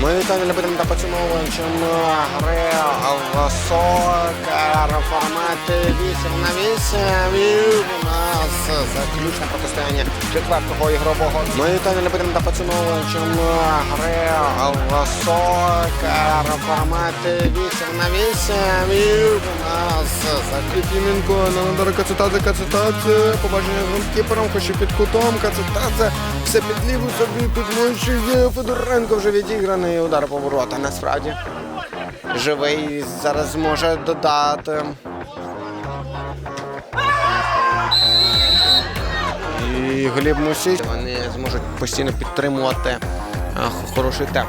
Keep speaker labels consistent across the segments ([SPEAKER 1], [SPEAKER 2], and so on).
[SPEAKER 1] Ми любителям та поціновувачам гри в сокер форматі 8 на 8 і у нас заключне протистояння четвертого ігрового. Ми любителям та поціновувачам гри в сокер форматі 8 на 8 і у нас закріпіненко на Надар Кацетадзе Кацетадзе, побачення з голкіпером, хоч і під кутом Кацетадзе, все під ліву собі підмочує Федоренко вже відіграний удар по ворота. Насправді живий зараз зможе додати. І Гліб Мусіч. Вони зможуть постійно підтримувати хороший темп.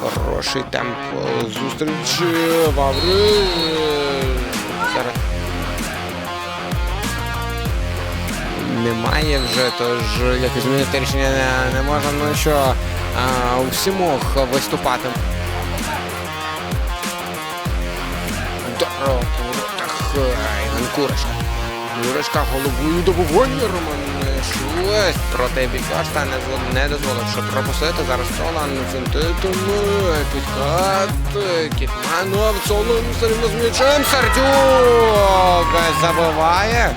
[SPEAKER 1] Хороший темп е, зустрічі. Ваври. Зараз. Немає вже, тож якось змінити рішення не, не можна. Ну що, у всімох виступати. Е, Курочка. Курочка головою добування Роман Швець проти Бікашта не, зво- не дозволив, щоб пропустити. Зараз Солан фінтитом, підкат, Кітманов, Солан все рівно з м'ячем, Сердюк забиває.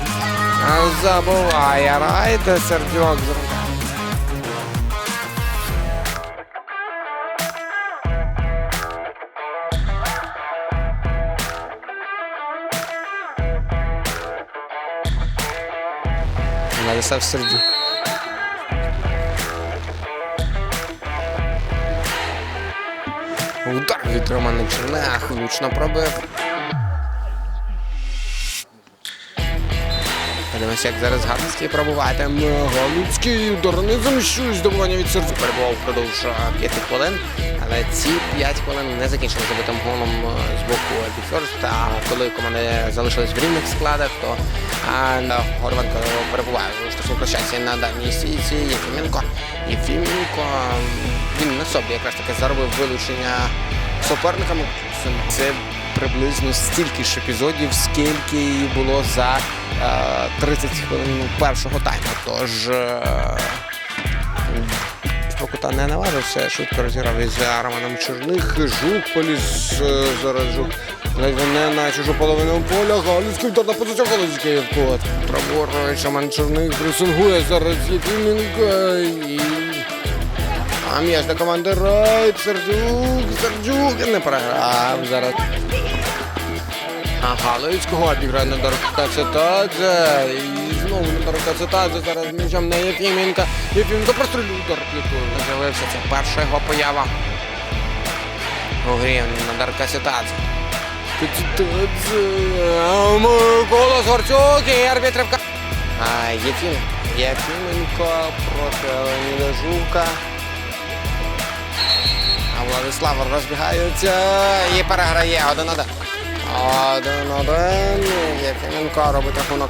[SPEAKER 1] Забуває Райда Сердюк. Владислав Сердюк. Удар від Романа Чернех влучно пробив. Подивимося, як зараз Галицький пробуватиме. Галицький удар низом щось добування від серця. Перебував впродовж 5 хвилин. Але ці 5 хвилин не закінчили забитим голом е, з боку Біферст. А коли команди залишились в рівних складах, то а, на Горванко перебуває у штрафній площадці на дальній стійці. Єфіменко. Єфіменко він на собі якраз таки заробив вилучення суперниками. Це приблизно стільки ж епізодів, скільки і було за е, 30 хвилин першого тайму. Тож е, Покута не наважився, швидко розіграв із Романом Чорних. Жук поліз е, зараз жук. Не на чужу половину поля. Галицький удар на позицію Галицький. Праворуч Роман Чорних пресингує зараз Єфіменко і а м'яч до команди Райт, Сердюк, Сердюк не програв зараз. А Галицького обіграє на Кацетадзе. І знову на Кацетадзе зараз м'ячем на Єфіменка. Єфіменко прострілює удар плітою. З'явився це перша його поява. У грі на Кацетадзе. Кацетадзе. А, Микола Згорцюк і арбітрівка. А Єфім. Єфіменко проти Леоніда Жука. Владислав розбігається і переграє один один. Один один. Єфіменко робить рахунок.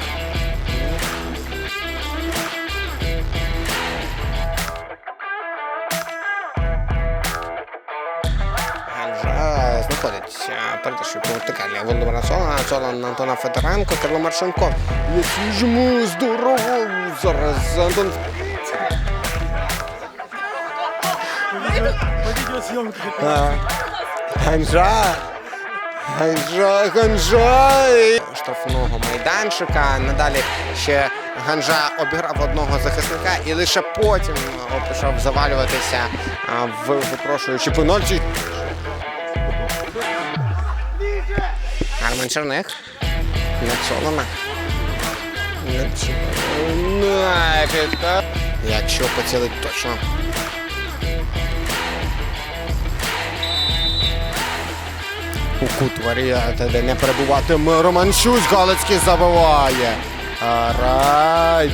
[SPEAKER 1] Знаходить передачу по вертикалі Володимира Солана, Солан Антона Федоренко, Кирло Маршенко. Який жму, здорово! Зараз Антон Ганжа. Ганжа, ганжа. Штрафного майданчика. Надалі ще Ганжа обіграв одного захисника і лише потім о, почав завалюватися, в- випрошуючи пенальті. Армен Черних. Нацолена. Нацолена. Якщо поцілить точно. У кут варіанти, де не перебуватиме Роман Щусь, Галицький забиває. Арай.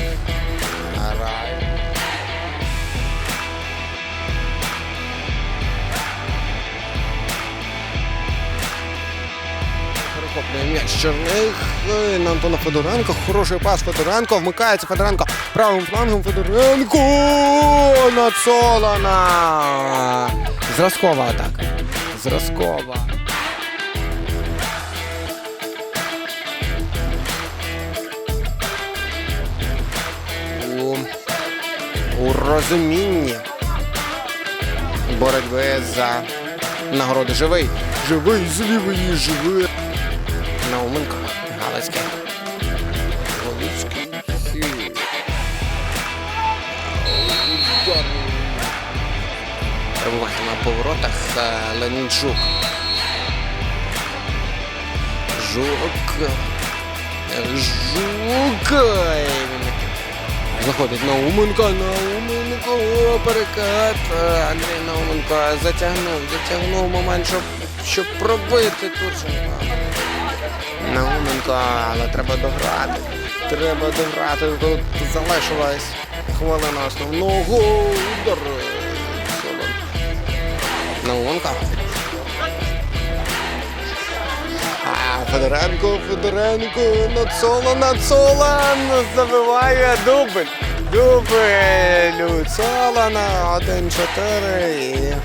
[SPEAKER 1] Перехоплює м'яч Черних е, на Антона Федоренко. Хороший пас Федоренко. Вмикається Федоренко правим флангом Федоренко на Солана. Зразкова атака. Зразкова. У, розумінні боротьби за нагороду живий. Живий з лівої, живий. Науменко, Галицький. Галицький. Перебувати на поворотах е, Леонід Жук. Жук. Жук. Заходить Науменко, Науменко, перекат. Е, Андрій Науменко затягнув, затягнув момент, щоб, щоб пробити Турченка. Науменко, але треба дограти. Треба дограти. Тут залишилась хвилина основного удар. Солон. Науменко. Федоренко, Федоренко, Нацола, Нацола, забиває дубль. Дубль у Цолана 1-4 і